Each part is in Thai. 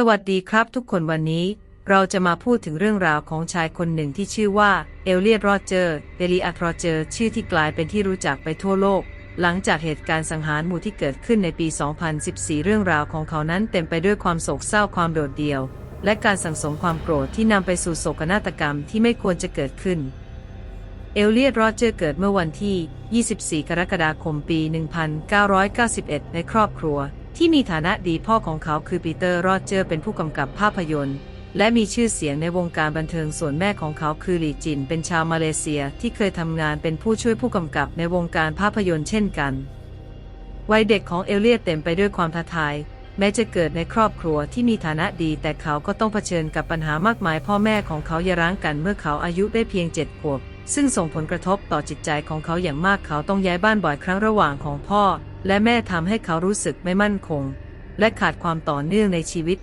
สวัสดีครับทุกคนวันนี้ เราจะมาพูดถึงเรื่องราวของชายคนหนึ่งที่ชื่อว่าเอลเลียตโรเจอร์เดลิอัตโรเจอร์ชื่อที่กลายเป็นที่รู้จักไปทั่วโลก หลังจากเหตุการณ์สังหารหมู่ที่เกิดขึ้นในปี 2014 เรื่องราวของเขานั้นเต็มไปด้วยความโศกเศร้าความโดดเดี่ยว และการสังสมความโกรธที่นำไปสู่โศกนาฏกรรมที่ไม่ควรจะเกิดขึ้นเอลเลียตโรเจอร์เกิดเมื่อวันที่ 24 กรกฎาคมปี 1991 ในครอบครัว ที่มีฐานะดีพ่อของเขาคือปีเตอร์โรเจอร์เป็นผู้กำกับภาพยนตร์ และมีชื่อเสียงในวงการบันเทิงส่วนแม่ของเขาคือหลีจิน เป็นชาวมาเลเซียที่เคยทำงานเป็นผู้ช่วยผู้กำกับในวงการภาพยนตร์เช่นกัน วัยเด็กของเอลเลียตเต็มไปด้วยความท้าทาย แม้จะเกิดในครอบครัวที่มีฐานะดีแต่เขาก็ต้องเผชิญกับปัญหามากมาย พ่อแม่ของเขาหย่าร้างกันเมื่อเขาอายุได้เพียงเจ็ดขวบซึ่งส่งผลกระทบต่อจิตใจของเขาอย่างมากเขาต้องย้ายบ้านบ่อยครั้งระหว่างของพ่อ และแม่ทำให้เขารู้สึกไม่มั่นคง และขาดความต่อเนื่องในชีวิต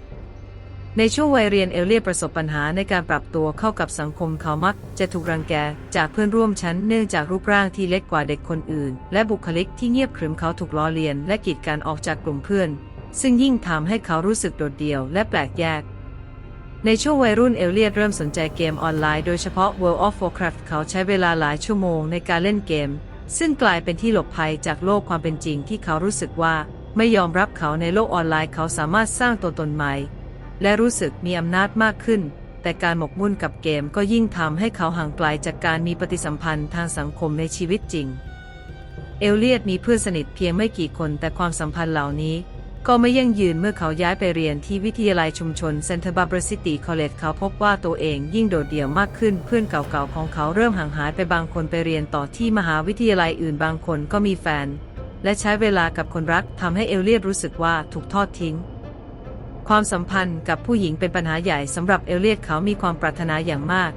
ในช่วงวัยเรียนเอลเลียประสบปัญหาในการปรับตัวเข้ากับสังคมเขามักจะถูกรังแกจากเพื่อนร่วมชั้นเนื่องจากรูปร่างที่เล็กกว่าเด็กคนอื่น และบุคลิกที่เงียบขรึมเขาถูกล้อเลียน และกีดกันออกจากกลุ่มเพื่อน ซึ่งยิ่งทำให้เขารู้สึกโดดเดี่ยวและแปลกแยกในช่วงวัยรุ่นเอลเลียดเริ่มสนใจเกมออนไลน์โดยเฉพาะ World of Warcraft เขาใช้เวลาหลายชั่วโมงในการเล่นเกม ซึ่งกลายเป็นที่หลบภัยจากโลกความเป็นจริงที่เขารู้สึกว่าไม่ยอมรับเขาในโลกออนไลน์เขาสามารถสร้างตัวตนใหม่ และรู้สึกมีอำนาจมากขึ้น แต่การหมกมุ่นกับเกมก็ยิ่งทำให้เขาห่างไกลจากการมีปฏิสัมพันธ์ทางสังคมในชีวิตจริง เอลเลียดมีเพื่อนสนิทเพียงไม่กี่คนแต่ความสัมพันธ์เหล่านี้ ก็ไม่ยั่งยืนเมื่อเขาย้ายไปเรียนที่วิทยาลัยชุมชนเซนต์บาร์บาซิตี้คอลเลจเขาพบว่าตัวเองยิ่งโดดเดี่ยวมากขึ้น เพื่อนเก่าๆของเขาเริ่มห่างหายไปบางคนไปเรียนต่อที่มหาวิทยาลัยอื่นบางคนก็มีแฟน และใช้เวลากับคนรักทำให้เอลเลียดรู้สึกว่าถูกทอดทิ้ง ความสัมพันธ์กับผู้หญิงเป็นปัญหาใหญ่สำหรับเอลเลียดเขามีความปรารถนาอย่างมาก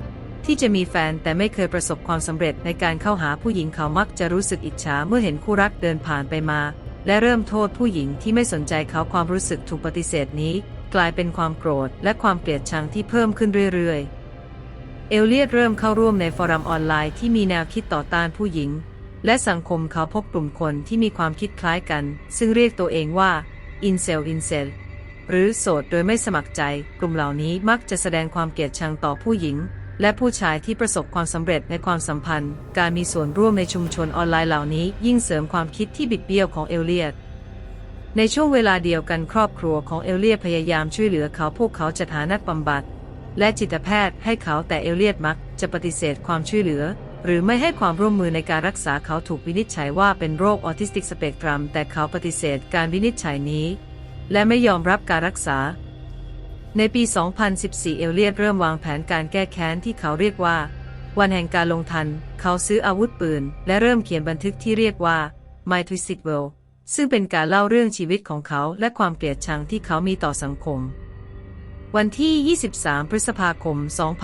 ที่จะมีแฟนแต่ไม่เคยประสบความสำเร็จในการเข้าหาผู้หญิงเขามักจะรู้สึกอิจฉาเมื่อเห็นคู่รักเดินผ่านไปมา และเริ่มโทษผู้หญิงที่ไม่สนใจเขาความรู้สึกถูกปฏิเสธนี้ กลายเป็นความโกรธและความเกลียดชังที่เพิ่มขึ้นเรื่อยๆ เอลเลียดเริ่มเข้าร่วมในฟอรัมออนไลน์ที่มีแนวคิดต่อต้านผู้หญิง และสังคมเขาพบกลุ่มคนที่มีความคิดคล้ายกัน ซึ่งเรียกตัวเองว่าอินเซลอินเซลหรือโสดโดยไม่สมัครใจ กลุ่มเหล่านี้มักจะแสดงความเกลียดชังต่อผู้หญิง และผู้ชายที่ประสบความสำเร็จในความสัมพันธ์ การมีส่วนร่วมในชุมชนออนไลน์เหล่านี้ ยิ่งเสริมความคิดที่บิดเบี้ยวของเอลเลียดในช่วงเวลาเดียวกันครอบครัวของเอลเลียดพยายามช่วยเหลือเขาพวกเขาจะหานักบำบัด และจิตแพทย์ให้เขาแต่เอลเลียดมักจะปฏิเสธความช่วยเหลือ หรือไม่ให้ความร่วมมือในการรักษาเขาถูกวินิจฉัยว่าเป็นโรคออทิสติกสเปกตรัม แต่เขาปฏิเสธการวินิจฉัยนี้ และไม่ยอมรับการรักษา ในปี 2014 เอลเลียดเริ่มวางแผนการแก้แค้นที่เขาเรียกว่า วันแห่งการลงทัน เขาซื้ออาวุธปืน และเริ่มเขียนบันทึกที่เรียกว่า My Twisted World ซึ่งเป็นการเล่าเรื่องชีวิตของเขาและความเกลียดชังที่เขามีต่อสังคม วันที่ 23 พฤษภาคม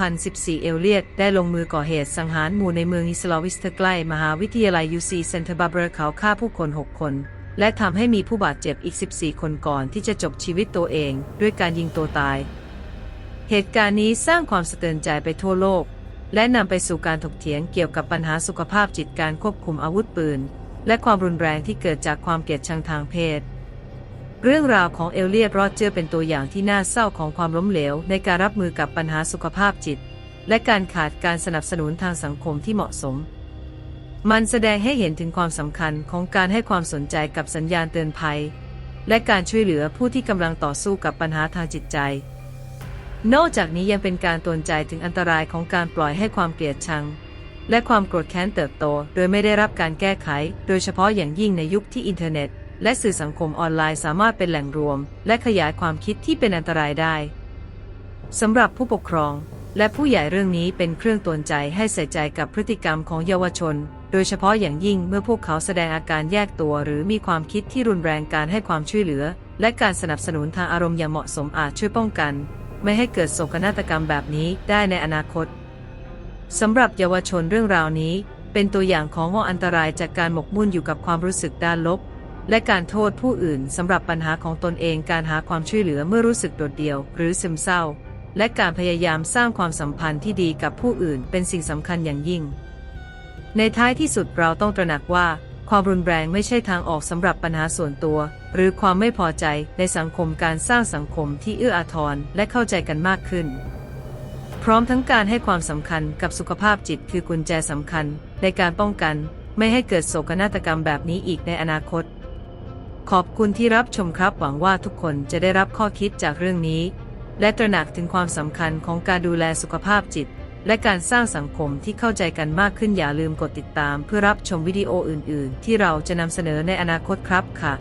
2014 เอลเลียดได้ลงมือก่อเหตุสังหารหมู่ในเมืองอิสลาวิสเทอร์ใกล้มหาวิทยาลัย UC เซนต์บาร์บาเขาฆ่าผู้คน 6 คน และทำให้มีผู้บาดเจ็บอีก 14 คนก่อนที่จะจบชีวิตตัวเองด้วยการยิงตัวตาย เหตุการณ์นี้สร้างความสะเทือนใจไปทั่วโลก และนำไปสู่การถกเถียงเกี่ยวกับปัญหาสุขภาพจิตการควบคุมอาวุธปืน และความรุนแรงที่เกิดจากความเกลียดชังทางเพศ เรื่องราวของเอลเลียดโรเจอร์เป็นตัวอย่างที่น่าเศร้าของความล้มเหลว ในการรับมือกับปัญหาสุขภาพจิต และการขาดการสนับสนุนทางสังคมที่เหมาะสม มันแสดงให้เห็นถึงความสำคัญของการให้ความสนใจกับสัญญาณเตือนภัย และการช่วยเหลือผู้ที่กำลังต่อสู้กับปัญหาทางจิตใจ นอกจากนี้ยังเป็นการตือนใจถึงอันตรายของการปล่อยให้ความเกลียดชัง และความโกรธแค้นเติบโต โดยไม่ได้รับการแก้ไข โดยเฉพาะอย่างยิ่งในยุคที่อินเทอร์เน็ต และสื่อสังคมออนไลน์สามารถเป็นแหล่งรวม และขยายความคิดที่เป็นอันตรายได้สำหรับผู้ปกครอง และผู้ใหญ่เรื่องนี้เป็นเครื่องตือนใจให้ใส่ใจกับพฤติกรรมของเยาวชน โดยเฉพาะอย่างยิ่งเมื่อพวกเขาแสดงอาการแยกตัวหรือมีความคิดที่รุนแรงการให้ความช่วยเหลือ และการสนับสนุนทางอารมณ์อย่างเหมาะสมอาจช่วยป้องกัน ไม่ให้เกิดโศกนาฏกรรมแบบนี้ได้ในอนาคตสำหรับเยาวชนเรื่องราวนี้ เป็นตัวอย่างของว่าอันตรายจากการหมกมุ่นอยู่กับความรู้สึกด้านลบ และการโทษผู้อื่นสำหรับปัญหาของตนเองการหาความช่วยเหลือเมื่อรู้สึกโดดเดี่ยว หรือซึมเศร้า และการพยายามสร้างความสัมพันธ์ที่ดีกับผู้อื่นเป็นสิ่งสำคัญอย่างยิ่ง ในท้ายที่สุดเราต้องตระหนักว่า ความรุนแรงไม่ใช่ทางออกสำหรับปัญหาส่วนตัว หรือความไม่พอใจในสังคมการสร้างสังคมที่เอื้ออาทรและเข้าใจกันมากขึ้น พร้อมทั้งการให้ความสำคัญกับสุขภาพจิตคือกุญแจสำคัญ ในการป้องกันไม่ให้เกิดโศกนาฏกรรมแบบนี้อีกในอนาคต ขอบคุณที่รับชมครับหวังว่าทุกคนจะได้รับข้อคิดจากเรื่องนี้ และตระหนักถึงความสำคัญของการดูแลสุขภาพจิต และการสร้างสังคมที่เข้าใจกันมากขึ้นอย่าลืมกดติดตามเพื่อรับชมวิดีโออื่น ๆ ที่เราจะนำเสนอในอนาคตครับค่ะ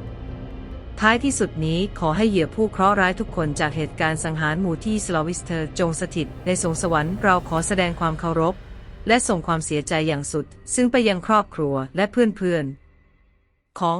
ท้ายที่สุดนี้ขอให้เหยื่อผู้เคราะห์ร้ายทุกคนจากเหตุการณ์สังหารหมู่ที่สลาวิสเทอร์จงสถิตในสวงสวรรค์เราขอแสดงความเคารพ และส่งความเสียใจอย่างสุด ซึ่งไปยังครอบครัวและเพื่อนๆของ